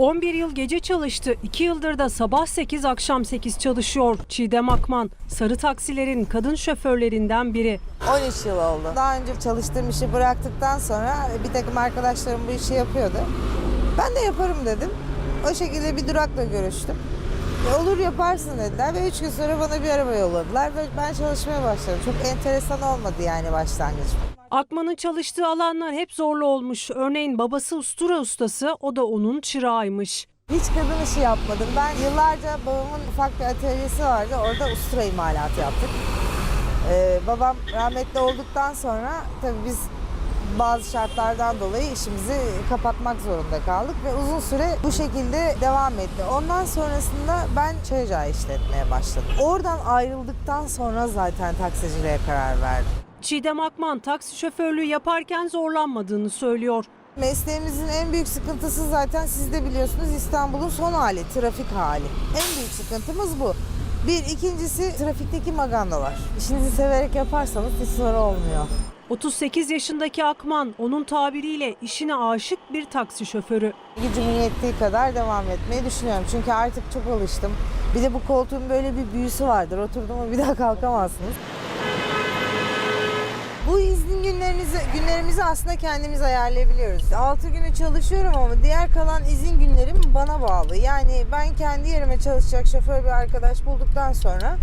11 yıl gece çalıştı. 2 yıldır da sabah 8 akşam 8 çalışıyor. Çiğdem Akman, sarı taksilerin kadın şoförlerinden biri. 13 yıl oldu. Daha önce çalıştığım işi bıraktıktan sonra bir takım arkadaşlarım bu işi yapıyordu. Ben de yaparım dedim. O şekilde bir durakla görüştüm. E, olur yaparsın dediler ve 3 gün sonra bana bir araba yolladılar ve ben çalışmaya başladım. Çok enteresan olmadı yani başlangıç. Akman'ın çalıştığı alanlar hep zorlu olmuş. Örneğin babası ustura ustası, o da onun çırağıymış. Hiç kadın işi yapmadım. Ben yıllarca babamın ufak bir atölyesi vardı. Orada ustura imalatı yaptık. Ee, babam rahmetli olduktan sonra tabii biz bazı şartlardan dolayı işimizi kapatmak zorunda kaldık ve uzun süre bu şekilde devam etti. Ondan sonrasında ben çay işletmeye başladım. Oradan ayrıldıktan sonra zaten taksiciliğe karar verdim. Çiğdem Akman taksi şoförlüğü yaparken zorlanmadığını söylüyor. Mesleğimizin en büyük sıkıntısı zaten siz de biliyorsunuz İstanbul'un son hali, trafik hali. En büyük sıkıntımız bu. Bir, ikincisi trafikteki magandalar. İşinizi severek yaparsanız hiç zor olmuyor. 38 yaşındaki Akman, onun tabiriyle işine aşık bir taksi şoförü. Gücümün yettiği kadar devam etmeyi düşünüyorum. Çünkü artık çok alıştım. Bir de bu koltuğun böyle bir büyüsü vardır. Oturdum mu bir daha kalkamazsınız. Bu izin günlerinizi, günlerimizi aslında kendimiz ayarlayabiliyoruz. 6 günü çalışıyorum ama diğer kalan izin günlerim bana bağlı. Yani ben kendi yerime çalışacak şoför bir arkadaş bulduktan sonra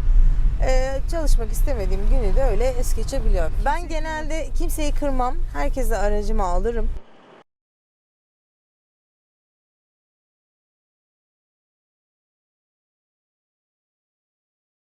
e, çalışmak istemediğim günü de öyle es geçebiliyorum. Ben genelde kimseyi kırmam. Herkese aracımı alırım.